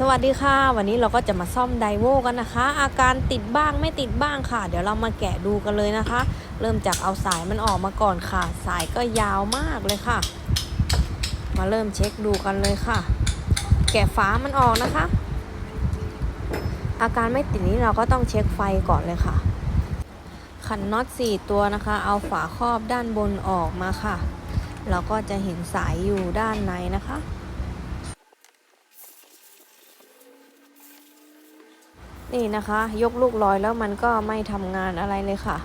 สวัสดีค่ะ วันนี้เราก็จะมาซ่อมไดโวกันนะคะ อาการติดบ้างไม่ติดบ้างค่ะ เดี๋ยวเรามาแกะดูกันเลยนะคะ เริ่มจากเอาสายมันออกมาก่อนค่ะ สายก็ยาวมากเลยค่ะ มาเริ่มเช็คดูกันเลยค่ะ แกะฝามันออกนะคะ อาการไม่ติดนี้เราก็ต้องเช็คไฟก่อนเลยค่ะขันน็อต4ตัวนะคะ เอาฝาครอบด้านบนออกมาค่ะ เราก็จะเห็นสายอยู่ด้านในนะคะ นี่นะคะ ยกลูกลอยแล้วมันก็ไม่ทำงานอะไรเลยค่ะ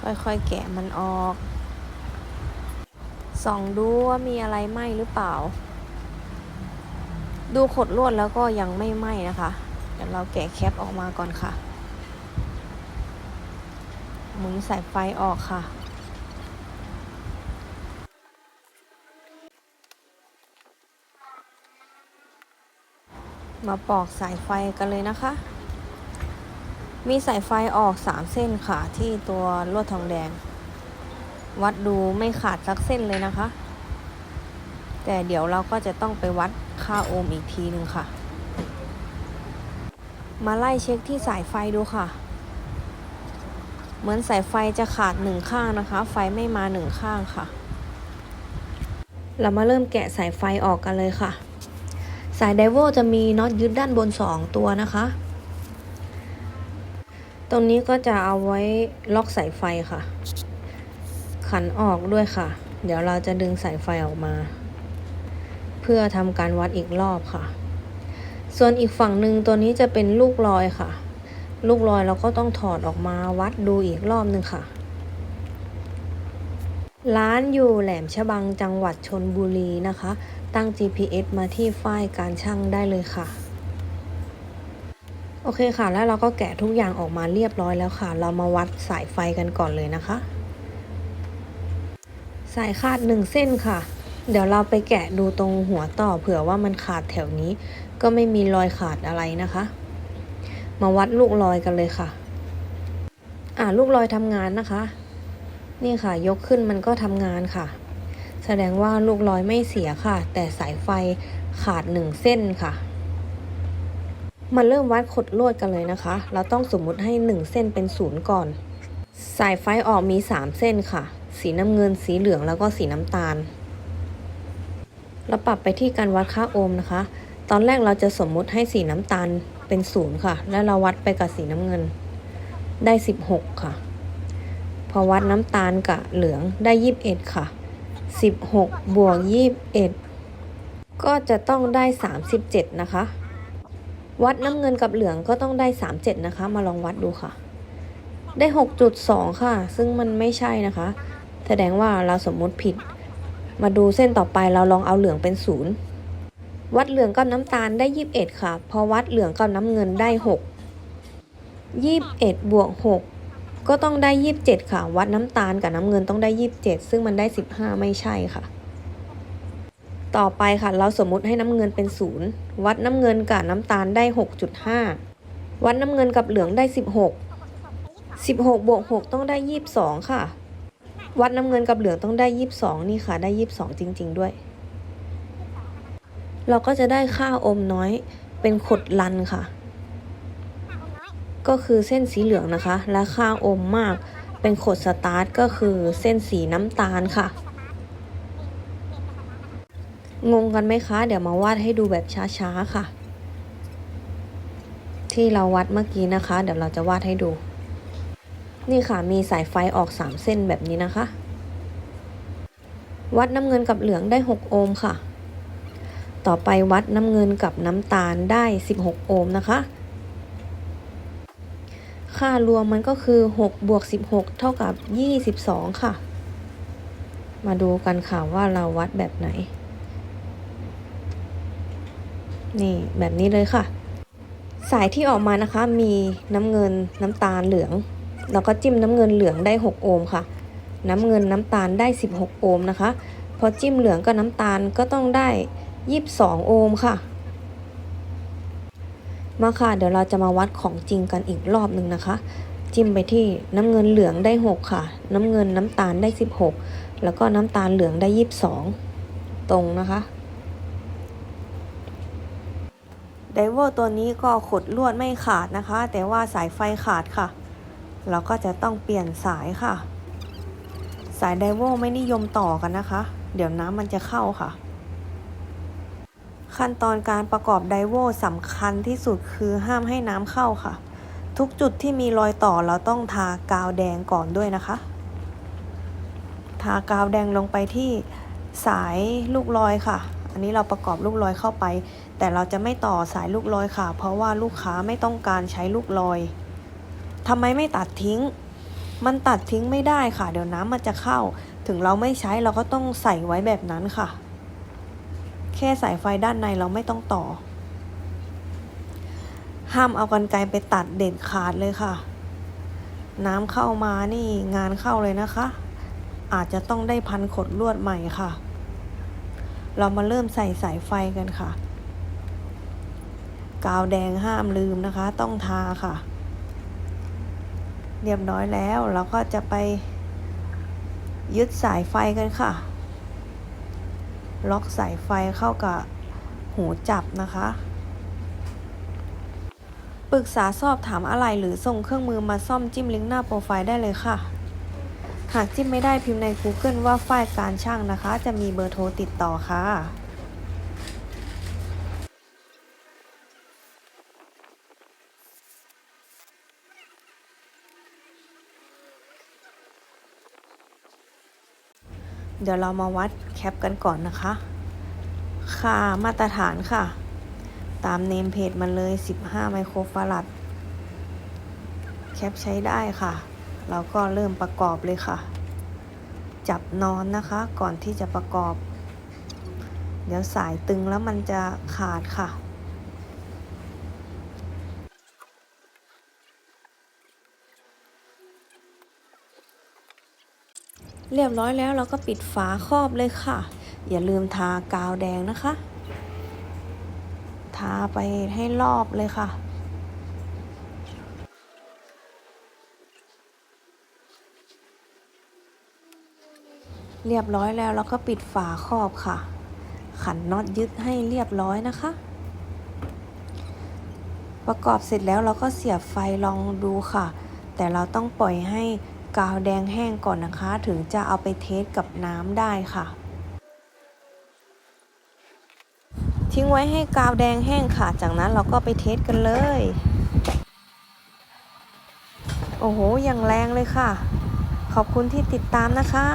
ค่อยๆแกะมันออก ส่องดูว่ามีอะไรไหมหรือเปล่า ดูขดลวดแล้วก็ยังไม่ไหมนะคะ เดี๋ยวเราแกะแคปออกมาก่อนค่ะ หมุนสายไฟออกค่ะ มาปอกสายไฟกันเลยนะคะ มีสายไฟออก 3 เส้นค่ะ ที่ตัวลวดทองแดง วัดดูไม่ขาดสักเส้นเลยนะคะ แต่เดี๋ยวเราก็จะต้องไปวัดค่าโอห์มอีกทีหนึ่งค่ะ มาไล่เช็คที่สายไฟดูค่ะ เหมือนสายไฟจะขาดหนึ่งข้างนะคะ ไฟไม่มาหนึ่งข้างค่ะ เรามาเริ่มแกะสายไฟออกกันเลยค่ะ สายไดโวจะมีน็อตยึดด้านบน 2 ตัวนะคะ ตรงนี้ก็จะเอาไว้ล็อกสายไฟค่ะ ขันออกด้วยค่ะ เดี๋ยวเราจะดึงสายไฟออกมา เพื่อทำการวัดอีกรอบค่ะ ส่วนอีกฝั่งหนึ่งตัวนี้จะเป็นลูกลอยค่ะ ลูกลอยเราก็ต้องถอดออกมาวัดดูอีกรอบหนึ่งค่ะ ร้านอยู่แหลมฉบังจังหวัดชนบุรีนะคะตั้ง GPS มาที่ฝ้ายการช่างได้เลยค่ะ โอเคค่ะ แล้วเราก็แกะทุกอย่างออกมาเรียบร้อยแล้วค่ะ เรามาวัดสายไฟกันก่อนเลยนะคะ สายขาดหนึ่งเส้นค่ะ เดี๋ยวเราไปแกะดูตรงหัวต่อเผื่อว่ามันขาดแถวนี้ ก็ไม่มีรอยขาดอะไรนะคะ มาวัดลูกลอยกันเลยค่ะ อ่าลูกลอยทำงานนะคะ นี่ค่ะ ยกขึ้นมันก็ทำงานค่ะ แสดงว่าลูกลอยไม่เสียค่ะ แต่สายไฟขาดหนึ่งเส้นค่ะ มาเริ่มวัดขดลวดกันเลยนะคะ เราต้องสมมุติให้ 1 เส้นเป็นศูนย์ก่อน สายไฟออกมี 3 เส้นค่ะ สีน้ำเงินสีเหลืองแล้วก็สีน้ำตาล เราปรับไปที่การวัดค่าโอห์มนะคะ ตอนแรกเราจะสมมุติให้สีน้ำตาลเป็นศูนย์ค่ะ แล้วเราวัดไปกับสีน้ำเงิน ได้ 16 ค่ะ พอวัดน้ำตาลกับเหลืองได้ 21 ค่ะ 16 บวก 21 ก็จะต้องได้ 37 นะคะ วัดน้ำเงินกับเหลืองก็ต้องได้ 37 นะคะ มาลองวัดดูค่ะ ได้ 6.2 ค่ะ ซึ่งมันไม่ใช่นะคะ แสดงว่าเราสมมุติผิด มาดูเส้นต่อไปเราลองเอาเหลืองเป็น 0 วัดเหลืองกับน้ำตาลได้ 21 ค่ะ พอวัดเหลืองกับน้ำเงินได้ 6 21บวก6 ก็ต้องได้ 27 ค่ะ วัดน้ำตาลกับน้ำเงินต้องได้ 27 ซึ่งมันได้ 15 ไม่ใช่ค่ะ ต่อไปค่ะ เราสมมุติให้น้ำเงินเป็น 0 วัดน้ำเงินกับน้ำตาลได้ 6.5 วัดน้ำเงินกับเหลืองได้ 16 16บวก6ต้องได้ 22 ค่ะ วัดน้ำเงินกับเหลืองต้องได้ 22 นี่ค่ะ ได้ 22 จริง ๆ ด้วย เราก็จะได้ค่าโอมน้อยเป็นขดลันค่ะ ก็คือเส้นสีเหลืองนะคะ และค่าโอห์มมาก เป็นขดสตาร์ทก็คือเส้นสีน้ำตาลค่ะ งงกันไหมคะ เดี๋ยวมาวาดให้ดูแบบช้าๆค่ะ ที่เราวัดเมื่อกี้นะคะ เดี๋ยวเราจะวาดให้ดู นี่ค่ะมีสายไฟออก 3 เส้นแบบนี้นะคะ วัดน้ำเงินกับเหลืองได้ 6 โอห์มค่ะ ต่อไปวัดน้ำเงินกับน้ำตาลได้ 16 โอห์มนะคะ ค่ารวมมันก็คือ6บวก16 เท่ากับ 22 ค่ะ มาดูกันค่ะว่าเราวัดแบบไหน นี่แบบนี้เลยค่ะ สายที่ออกมานะคะมีน้ำเงินน้ำตาลเหลือง แล้วก็จิ้มน้ำเงินเหลืองได้ 6 โอห์มค่ะ น้ำเงินน้ำตาลได้ 16 โอห์มนะคะ พอจิ้มเหลืองกับน้ำตาลก็ต้องได้ 22 โอห์มค่ะ มาค่ะ เดี๋ยวเราจะมาวัดของจริงกันอีกรอบหนึ่งนะคะ จิ้มไปที่น้ำเงินเหลืองได้ 6 ค่ะ น้ำเงินน้ำตาลได้ 16 แล้วก็น้ำตาลเหลืองได้ 22 ตรงนะคะไดโวตัวนี้ก็ขดลวดไม่ขาดนะคะ แต่ว่าสายไฟขาดค่ะ เราก็จะต้องเปลี่ยนสายค่ะ สายไดโวไม่นิยมต่อกันนะคะ เดี๋ยวน้ำมันจะเข้าค่ะ ขั้นตอนการประกอบไดโวสำคัญที่สุดคือห้ามให้น้ำเข้าค่ะ ทุกจุดที่มีรอยต่อเราต้องทากาวแดงก่อนด้วยนะคะ ทากาวแดงลงไปที่สายลูกลอยค่ะ อันนี้เราประกอบลูกลอยเข้าไป แต่เราจะไม่ต่อสายลูกลอยค่ะ เพราะว่าลูกค้าไม่ต้องการใช้ลูกลอยทำไมไม่ตัดทิ้ง มันตัดทิ้งไม่ได้ค่ะ เดี๋ยวน้ำมันจะเข้า ถึงเราไม่ใช้เราก็ต้องใส่ไว้แบบนั้นค่ะ แค่สายไฟด้านในเราไม่ต้องต่อ ห้ามเอากันไกรไปตัดเด็ดขาดเลยค่ะ น้ำเข้ามานี่งานเข้าเลยนะคะ อาจจะต้องได้พันขดลวดใหม่ค่ะ เรามาเริ่มใส่สายไฟกันค่ะ กาวแดงห้ามลืมนะคะ ต้องทาค่ะ เรียบร้อยแล้วเราก็จะไปยึดสายไฟกันค่ะ ล็อกสายไฟเข้ากับหูจับนะคะ ปรึกษาสอบถามอะไรหรือส่งเครื่องมือมาซ่อมจิ้มลิงก์หน้าโปรไฟล์ได้เลยค่ะ หากจิ้มไม่ได้พิมพ์ใน Google ว่าฝ้ายการช่างนะคะ จะมีเบอร์โทรติดต่อค่ะ เดี๋ยวเรามาวัดแคปกันก่อนนะคะ ค่ามาตรฐานค่ะ ตามเนมเพจมันเลย 15 ไมโครฟารัด แคปใช้ได้ค่ะ เราก็เริ่มประกอบเลยค่ะ จับนอนนะคะก่อนที่จะประกอบ เดี๋ยวสายตึงแล้วมันจะขาดค่ะ เรียบร้อยแล้วเราก็ปิดฝาครอบเลยค่ะ อย่าลืมทากาวแดงนะคะ ทาไปให้รอบเลยค่ะเรียบร้อยแล้วเราก็ปิดฝาครอบค่ะ ขันน็อตยึดให้เรียบร้อยนะคะ ประกอบเสร็จแล้วเราก็เสียบไฟลองดูค่ะ แต่เราต้องปล่อยให้ กาวแดงแห้งก่อนนะคะ ถึงจะเอาไปเทสกับน้ำได้ค่ะ ทิ้งไว้ให้กาวแดงแห้งค่ะ จากนั้นเราก็ไปเทสกันเลย โอ้โหอย่างแรงเลยค่ะ ขอบคุณที่ติดตามนะคะ